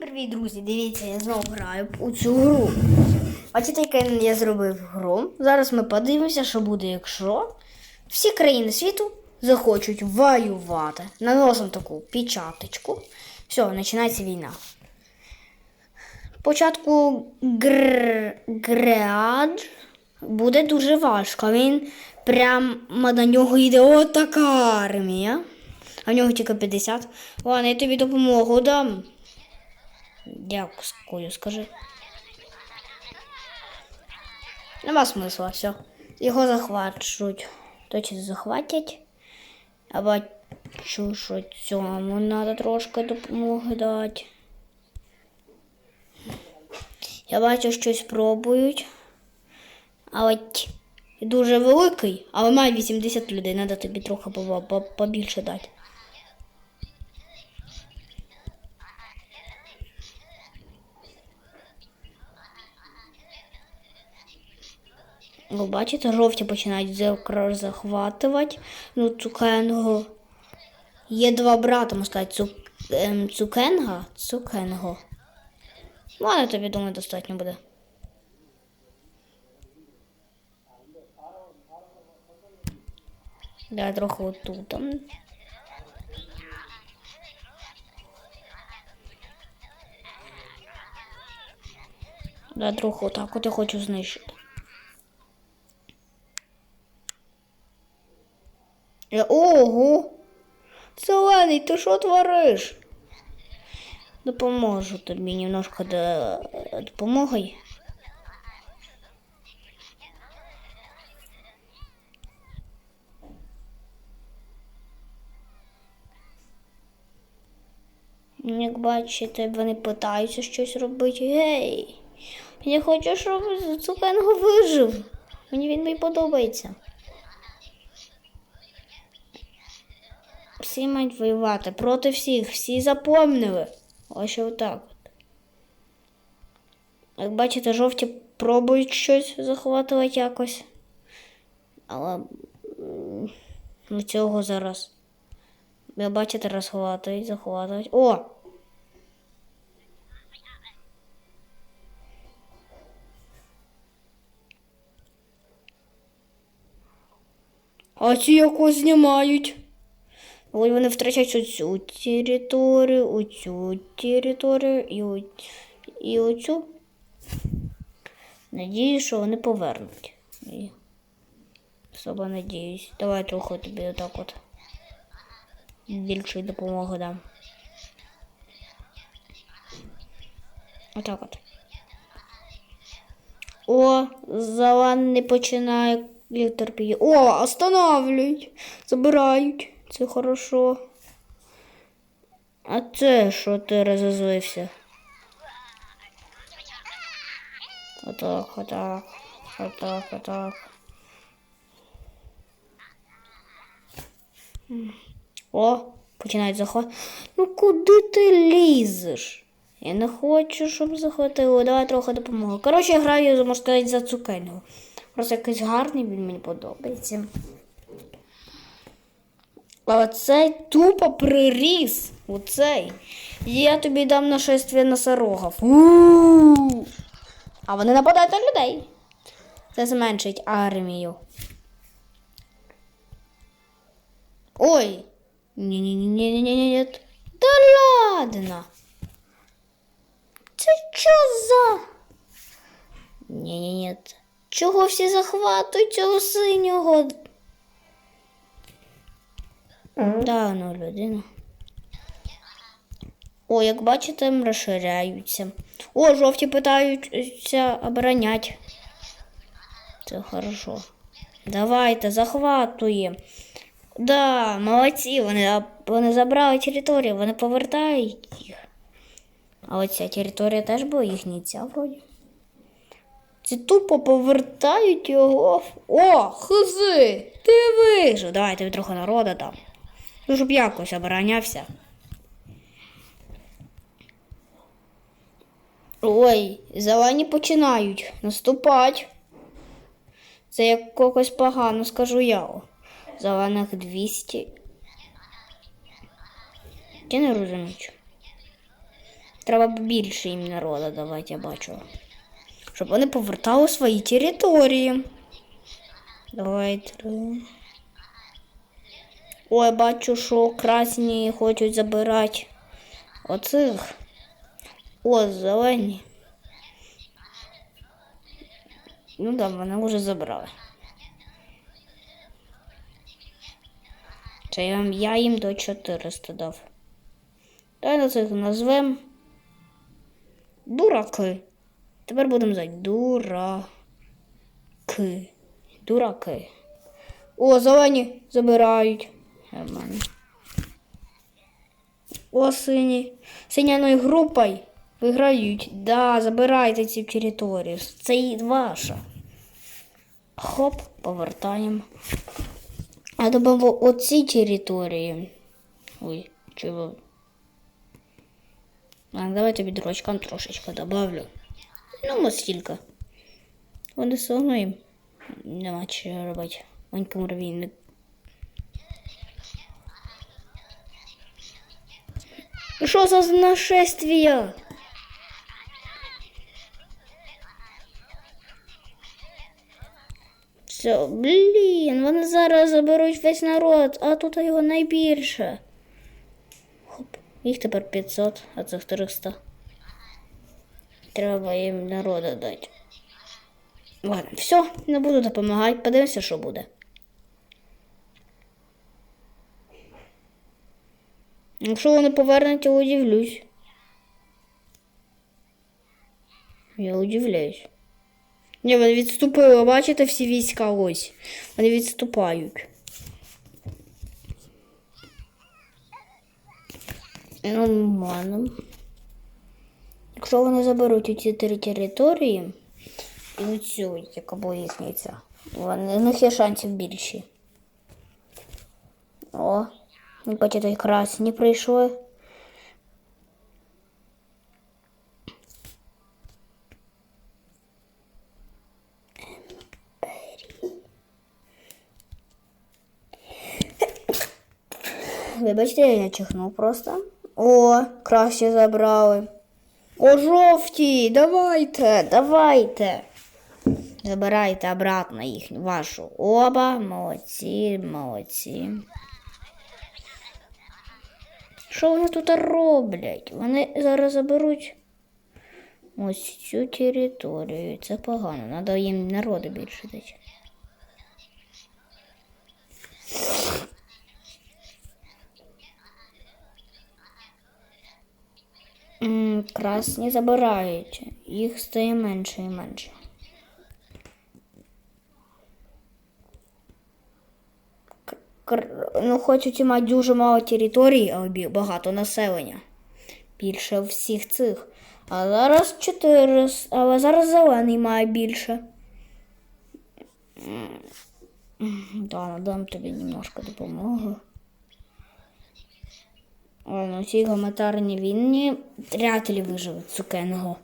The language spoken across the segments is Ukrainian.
привіт, друзі! Дивіться, я знову граю у цю гру. Бачите, яку я зробив гру. Зараз ми подивимося, що буде, якщо всі країни світу захочуть воювати. Наносимо таку печаточку. Все, починається війна. Спочатку гр... греад буде дуже важко. Він прямо на нього йде отака армія. А в нього тільки 50. Ладно, я тобі допомогу дам. Дякую, скажи. Нема смисла, все. Його захвачують. Точно захватять. А бачу, що цьому треба трошки допомоги дати. Я бачу, щось пробують. Але ті- дуже великий, але має 80 людей. Треба тобі трохи по- по- побільше дати. Ви бачите, жовті починають зекр захватувати. Ну, цукенго. Є два брата, можна сказати, Цук... ем, Цукенга, Цукенго. Ладно, тобі думаю, достатньо буде. Да, трохи отут. там. Да, трохи отак от я хочу знищити. Зелений, ти що твориш? Допоможу тобі немножко до допомоги. Як бачите, вони питаються щось робити. Гей! Я хочу, щоб Цукенго вижив. Мені він мені подобається. Всі мають воювати проти всіх, всі запомнили. Ось отак. от. Як бачите, жовті пробують щось захватувати якось. Але ну, цього зараз. Ви бачите, розхватують, захватують. О! А ці якось знімають. Ой, вони втрачають оцю територію, оцю територію і, о- і оцю. Надіюсь, що вони повернуть. І особо надіюсь. Давай трохи тобі отак от. Більшої допомоги дам. Отак от. О, зелений починає Віктор п'є. О, останавлюють. Забирають. Це хорошо. А це що ти розозлився? Отак, отак, отак, отак. О, починають захват. Ну куди ти лізеш? Я не хочу, щоб захватило. Давай трохи допомогу. Коротше, я граю, можна сказати, за цукельного. Просто якийсь гарний, він мені подобається. А цей тупо приріс. Оцей. Я тобі дам нашествие носорогів. У-у-у. А вони нападають на людей. Це зменшить армію. Ой. Ні-ні-ні-ні-ні-ні. Да ладно. Це що за? Ні-ні-ні. Чого всі захватують цього синього? Да, ну людина. О, як бачите, розширяються. О, жовті питаються оборонять. Це хорошо. Давайте, захватуємо. Да, молодці, вони, вони забрали територію, вони повертають їх. А оця територія теж була їхня ця вроді. Це тупо повертають його. О, хизи! Ти вижив. Давай тобі трохи народу дам. Ну, щоб якось оборонявся. Ой, зелені починають наступати. Це як якось погано, скажу я. Зелених 200. Я не розумію. Треба більше їм народу давати, я бачу. Щоб вони повертали свої території. Давай три. Ой, бачу, що красні хочуть забирати оцих. О, зелені. Ну да, вони вже забрали. Це я, їм до 400 дав. Давай на цих назвем дураки. Тепер будемо звати дураки. Дураки. О, зелені забирають. Нормально. О, сині. Синяною групою виграють. Да, забирайте цю територію. Це і ваша. Хоп, повертаємо. А добавимо оці території. Ой, чого? А, давайте відрочкам трошечки добавлю. Ну, ось стільки. Вони все одно їм нема чого робити. Маленький муравейник. Що за нашествие? Все, блін, вони зараз заберуть весь народ, а тут його найбільше. Хоп, їх тепер 500, а цих 300. Треба їм народу дати. Ладно, все, не буду допомагати, подивимося, що буде. Якщо вони повернуть, я удивлюсь. Я удивляюсь. Ні, вони відступили, бачите, всі війська ось. Вони відступають. Нормально. Якщо вони заберуть ці три території і оцю, яка була їхня ця, вони, в них є шансів більші. О, бачите, якраз не прийшли. Вибачте, я чихнув просто. О, краще забрали. О, жовті, давайте, давайте. Забирайте обратно їхню вашу. Оба, молодці, молодці. Що вони тут роблять? Вони зараз заберуть ось цю територію. Це погано. Треба їм народу більше дати. Красні забирають. Їх стає менше і менше. Ну, хочуть і мати дуже мало території, але багато населення. Більше всіх цих. А зараз 4, але зараз зелений має більше. Да, надам тобі немножко допомоги. Ой, ну ці гуманітарні війни вряд ли виживуть цукеного.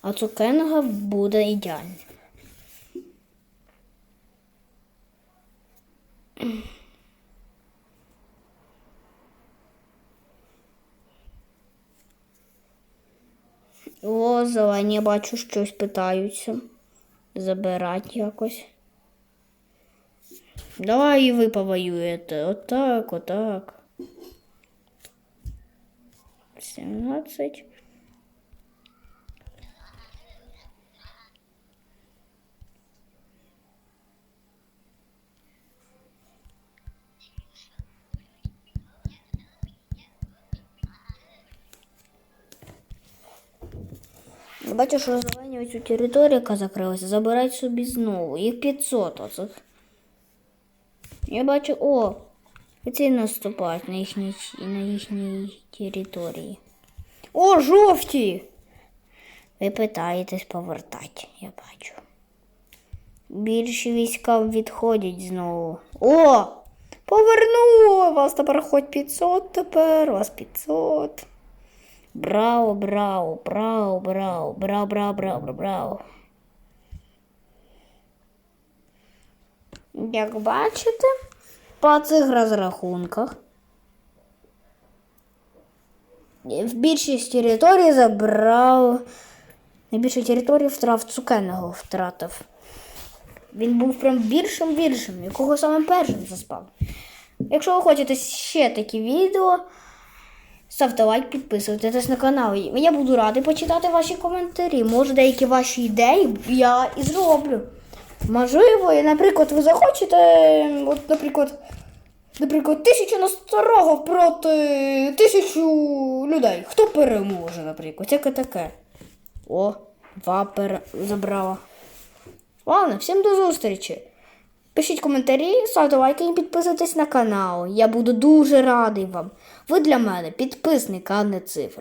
А цукеного буде ідеально. О, зелені, бачу, щось питаються. Забирать якось. Давай і ви повоюєте. Отак, отак. 17. Бачу, що зелені оцю територію, яка закрилася, забирають собі знову. Їх 500 оцих. Я бачу, о, і наступають на їхній, на їхній території. О, жовті! Ви питаєтесь повертати, я бачу. Більші війська відходять знову. О! Повернули! Вас тепер хоч 500 тепер, вас 500. Браво, браво, браво, браво, браво, браво, браво, браво. Як бачите, по цих розрахунках в більшість території забрав. Найбільше території втрав цукенного втратив. Він був прям більшим більшим, якого саме першим заспав. Якщо ви хочете ще такі відео, ставте лайк, підписуйтесь на канал. Я буду радий почитати ваші коментарі. Може, деякі ваші ідеї я і зроблю. Можливо, і, наприклад, ви захочете, от, наприклад, наприклад, тисячу на старого проти тисячу людей. Хто переможе, наприклад? Яке таке? О, два пер... забрала. Ладно, всім до зустрічі. Пишіть коментарі, ставте лайки і підписуйтесь на канал. Я буду дуже радий вам. Ви для мене підписник, а не цифра.